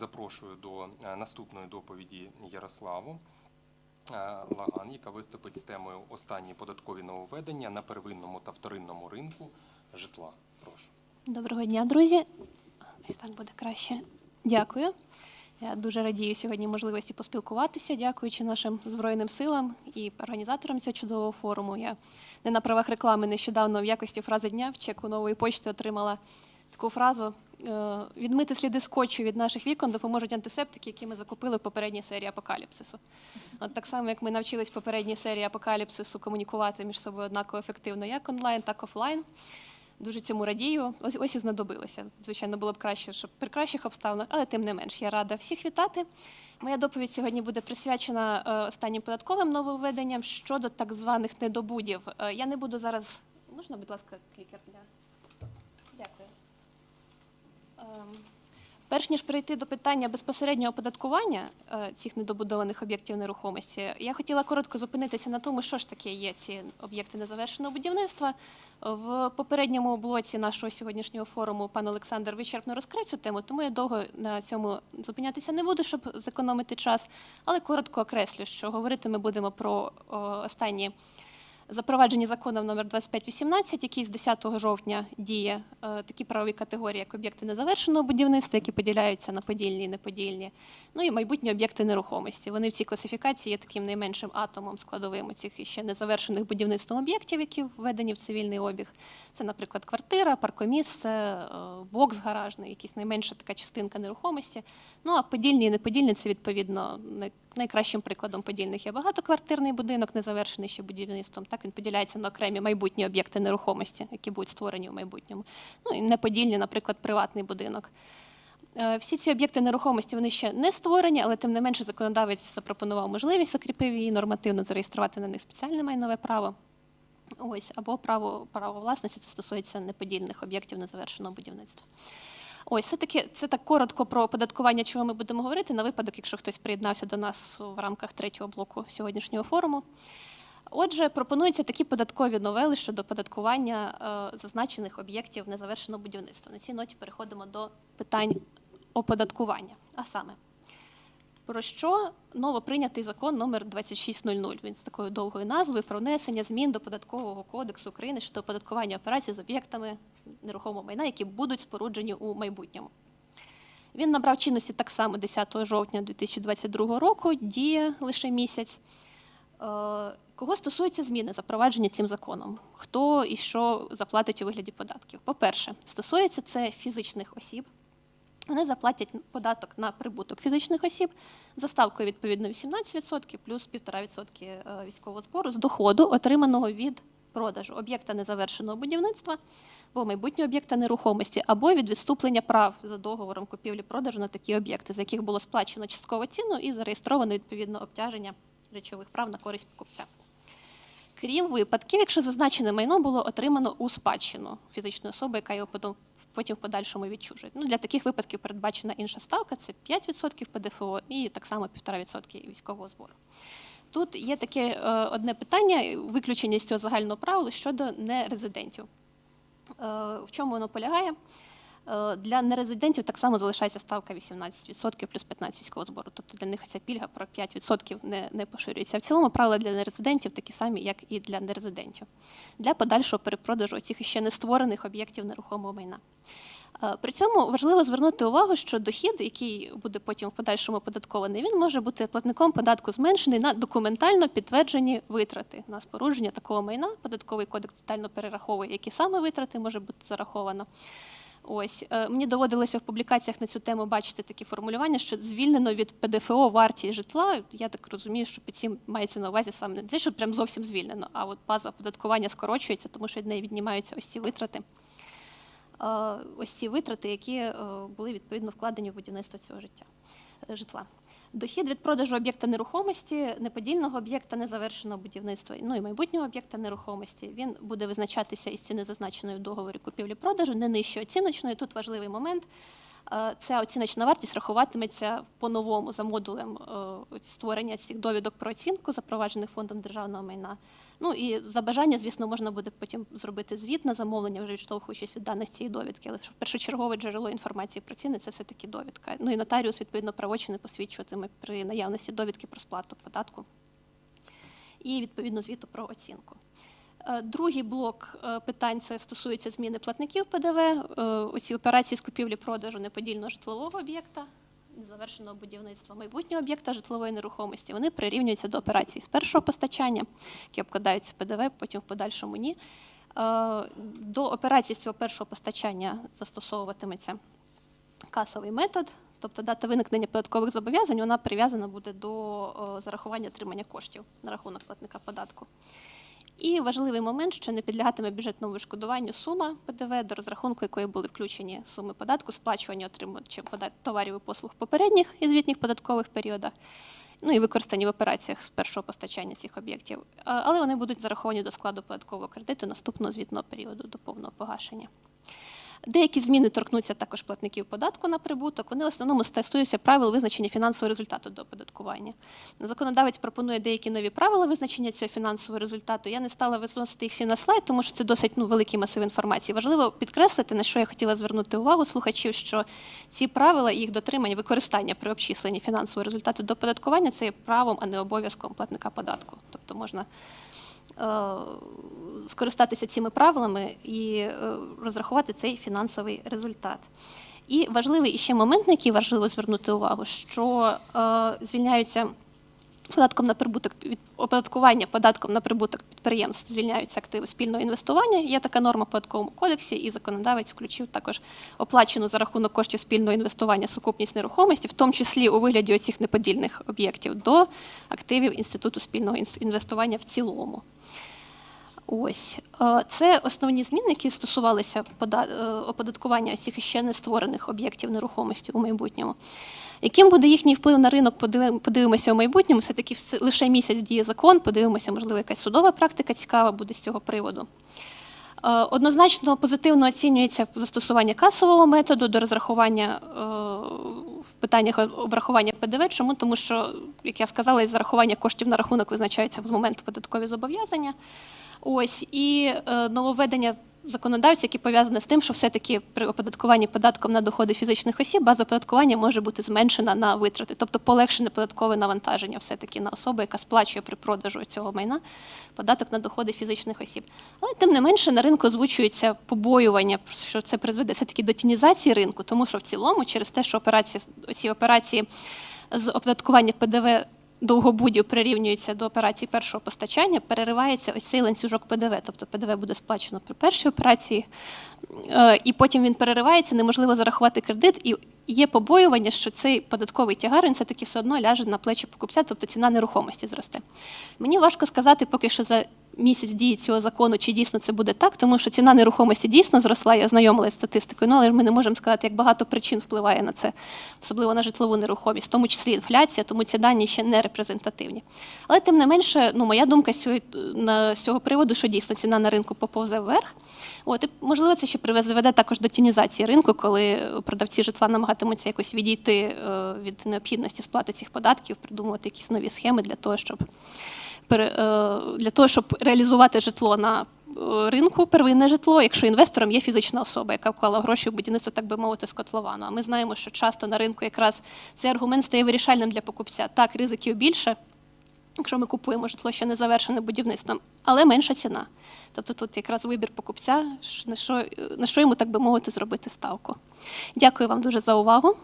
запрошую до е, наступної доповіді Ярославу е, Лаган, яка виступить з темою останні податкові нововведення на первинному та вторинному ринку житла. Прошу. Доброго дня, друзі. Ось так буде краще. Дякую. Я дуже радію сьогодні можливості поспілкуватися, дякуючи нашим Збройним силам і організаторам цього чудового форуму. Я не на правах реклами нещодавно в якості фрази дня в чеку нової почти отримала таку фразу: е, відмити сліди скотчу від наших вікон допоможуть антисептики, які ми закупили в попередній серії апокаліпсису. От так само, як ми навчились в попередній серії апокаліпсису комунікувати між собою однаково ефективно як онлайн, так і офлайн. Дуже цьому радію. Ось ось і знадобилося. Звичайно, було б краще, щоб при кращих обставинах, але тим не менш, я рада всіх вітати. Моя доповідь сьогодні буде присвячена е, останнім податковим нововведенням щодо так званих недобудів. Е, я не буду зараз. Можна, будь ласка, клікер для. Ем, Перш ніж перейти до питання безпосереднього оподаткування е, цих недобудованих об'єктів нерухомості, я хотіла коротко зупинитися на тому, що ж таке є ці об'єкти незавершеного будівництва. В попередньому блоці нашого сьогоднішнього форуму пан Олександр вичерпно розкрив цю тему, тому я довго на цьому зупинятися не буду, щоб зекономити час. Але коротко окреслю, що говорити ми будемо про останні запроваджені законом номер 2518, який з 10 жовтня діє е, такі правові категорії, як об'єкти незавершеного будівництва, які поділяються на подільні і неподільні, ну і майбутні об'єкти нерухомості. Вони в цій класифікації є таким найменшим атомом складовим цих ще незавершених будівництвом об'єктів, які введені в цивільний обіг. Це, наприклад, квартира, паркомісце, е, бокс гаражний, якась найменша така частинка нерухомості. Ну а подільні і неподільні це відповідно найкращим прикладом подільних є багатоквартирний будинок, незавершений ще будівництвом. Так він поділяється на окремі майбутні об'єкти нерухомості, які будуть створені в майбутньому. Ну і неподільні, наприклад, приватний будинок. Е, Всі ці об'єкти нерухомості вони ще не створені, але тим не менше законодавець запропонував можливість, закріпив її нормативно зареєструвати на них спеціальне майнове право. Ось або право право власності це стосується неподільних об'єктів незавершеного будівництва. Ось все таки це так коротко про оподаткування, чого ми будемо говорити на випадок, якщо хтось приєднався до нас в рамках третього блоку сьогоднішнього форуму. Отже, пропонуються такі податкові новели щодо оподаткування е, зазначених об'єктів незавершеного будівництва. На цій ноті переходимо до питань оподаткування. А саме, про що новоприйнятий закон номер 2600. Він з такою довгою назвою про внесення змін до податкового кодексу України щодо оподаткування операцій з об'єктами нерухомого майна, які будуть споруджені у майбутньому. Він набрав чинності так само 10 жовтня 2022 року, діє лише місяць. Е, Кого стосуються зміни, запровадження цим законом? Хто і що заплатить у вигляді податків? По-перше, стосується це фізичних осіб. Вони заплатять податок на прибуток фізичних осіб за ставкою відповідно 18% плюс 1,5% е, військового збору з доходу, отриманого від продажу об'єкта незавершеного будівництва або майбутнього об'єкта нерухомості, або від відступлення прав за договором купівлі-продажу на такі об'єкти, за яких було сплачено часткову ціну і зареєстровано відповідно обтяження речових прав на користь покупця. Крім випадків, якщо зазначене майно було отримано у спадщину фізичної особи, яка його потім- в подальшому відчужують. Ну, для таких випадків передбачена інша ставка це 5% ПДФО і так само 1,5% військового збору. Тут є таке е, одне питання, виключення з цього загального правила щодо нерезидентів. Е, В чому воно полягає? Е, Для нерезидентів так само залишається ставка 18% плюс 15% військового збору. Тобто для них ця пільга про 5% не, не поширюється. В цілому правила для нерезидентів такі самі, як і для нерезидентів. Для подальшого перепродажу цих ще не створених об'єктів нерухомого майна. Е, При цьому важливо звернути увагу, що дохід, який буде потім в подальшому оподаткований, він може бути платником податку зменшений на документально підтверджені витрати на спорудження такого майна. Податковий кодекс детально перераховує, які саме витрати може бути зараховано. Ось е, мені доводилося в публікаціях на цю тему бачити такі формулювання, що звільнено від ПДФО вартість житла. Я так розумію, що під цим мається на увазі саме не те, що прям зовсім звільнено, а от база оподаткування скорочується, тому що від неї віднімаються ось ці витрати. Е, Ось ці витрати, які е, були відповідно вкладені в будівництво цього життя е, житла. Дохід від продажу об'єкта нерухомості, неподільного об'єкта незавершеного будівництва, ну і майбутнього об'єкта нерухомості, він буде визначатися із ціни, зазначеної в договорі купівлі-продажу, не нижче оціночної. Тут важливий момент. Е, Ця оціночна вартість рахуватиметься по-новому за модулем е, створення цих довідок про оцінку, запроваджених фондом державного майна. Ну і за бажання, звісно, можна буде потім зробити звіт на замовлення, вже відштовхуючись від даних цієї довідки. Але першочергове джерело інформації про ціни це все-таки довідка. Ну і нотаріус, відповідно, правочини посвідчуватиме при наявності довідки про сплату податку і відповідно звіту про оцінку. Е, Другий блок е, питань це стосується зміни платників ПДВ. Е, Оці операції з купівлі-продажу неподільного житлового об'єкта, незавершеного будівництва майбутнього об'єкта житлової нерухомості. Вони прирівнюються до операцій з першого постачання, які обкладаються ПДВ, потім в подальшому ні. До операцій з цього першого постачання застосовуватиметься касовий метод, тобто дата виникнення податкових зобов'язань, вона прив'язана буде до зарахування отримання коштів на рахунок платника податку. І важливий момент, що не підлягатиме бюджетному відшкодуванню сума ПДВ, до розрахунку якої були включені суми податку, сплачування отримувачем товарів і послуг попередніх і звітних податкових періодах, ну і використані в операціях з першого постачання цих об'єктів. Але вони будуть зараховані до складу податкового кредиту наступного звітного періоду до повного погашення. Деякі зміни торкнуться також платників податку на прибуток. Вони в основному стосуються правил визначення фінансового результату до оподаткування. Законодавець пропонує деякі нові правила визначення цього фінансового результату. Я не стала виносити їх всі на слайд, тому що це досить ну, великий масив інформації. Важливо підкреслити, на що я хотіла звернути увагу слухачів, що ці правила їх дотримання, використання при обчисленні фінансового результату до оподаткування це є правом, а не обов'язком платника податку. Тобто можна скористатися цими правилами і е, розрахувати цей фінансовий результат. І важливий іще момент, на який важливо звернути увагу, що е, звільняються податком на прибуток від оподаткування податком на прибуток підприємств звільняються активи спільного інвестування. Є така норма в податковому кодексі, і законодавець включив також оплачену за рахунок коштів спільного інвестування сукупність нерухомості, в тому числі у вигляді оцих неподільних об'єктів, до активів інституту спільного інвестування в цілому. Ось Е, це основні зміни, які стосувалися е, оподаткування цих ще не створених об'єктів нерухомості у майбутньому. Яким буде їхній вплив на ринок, подивим- подивимося у майбутньому. Все таки лише місяць діє закон. Подивимося, можливо, якась судова практика цікава буде з цього приводу. Е, Однозначно позитивно оцінюється застосування касового методу до розрахування е, в питаннях обрахування ПДВ. Чому? Тому що, як я сказала, зарахування коштів на рахунок визначається в момент податкові зобов'язання. Ось і е, нововведення законодавця, які пов'язане з тим, що все-таки при оподаткуванні податком на доходи фізичних осіб база оподаткування може бути зменшена на витрати, тобто полегшене податкове навантаження все-таки на особу, яка сплачує при продажу цього майна податок на доходи фізичних осіб. Але тим не менше на ринку озвучується побоювання, що це призведе все-таки до тінізації ринку, тому що в цілому через те, що операції, ці операції з оподаткування ПДВ довгобудів прирівнюється до операції першого постачання, переривається ось цей ланцюжок ПДВ. Тобто ПДВ буде сплачено при першій операції, е, і потім він переривається, неможливо зарахувати кредит. І є побоювання, що цей податковий тягар він все-таки все одно ляже на плечі покупця, тобто ціна нерухомості зросте. Мені важко сказати, поки що за місяць дії цього закону, чи дійсно це буде так, тому що ціна нерухомості дійсно зросла. Я знайомилася з статистикою, ну, але ми не можемо сказати, як багато причин впливає на це, особливо на житлову нерухомість, в тому числі інфляція, тому ці дані ще не репрезентативні. Але тим не менше, ну моя думка з цього, приводу, що дійсно ціна на ринку поповзе вверх. От і можливо, це ще приведе також до тінізації ринку, коли продавці житла намагатимуться якось відійти е, від необхідності сплати цих податків, придумувати якісь нові схеми для того, щоб для того, щоб реалізувати житло на е, ринку, первинне житло, якщо інвестором є фізична особа, яка вклала гроші в будівництво, так би мовити, з котловану. А ми знаємо, що часто на ринку якраз цей аргумент стає вирішальним для покупця. Так, ризиків більше, якщо ми купуємо житло ще не завершене будівництвом, але менша ціна. Тобто тут якраз вибір покупця, на що, на що йому, так би мовити, зробити ставку. Дякую вам дуже за увагу.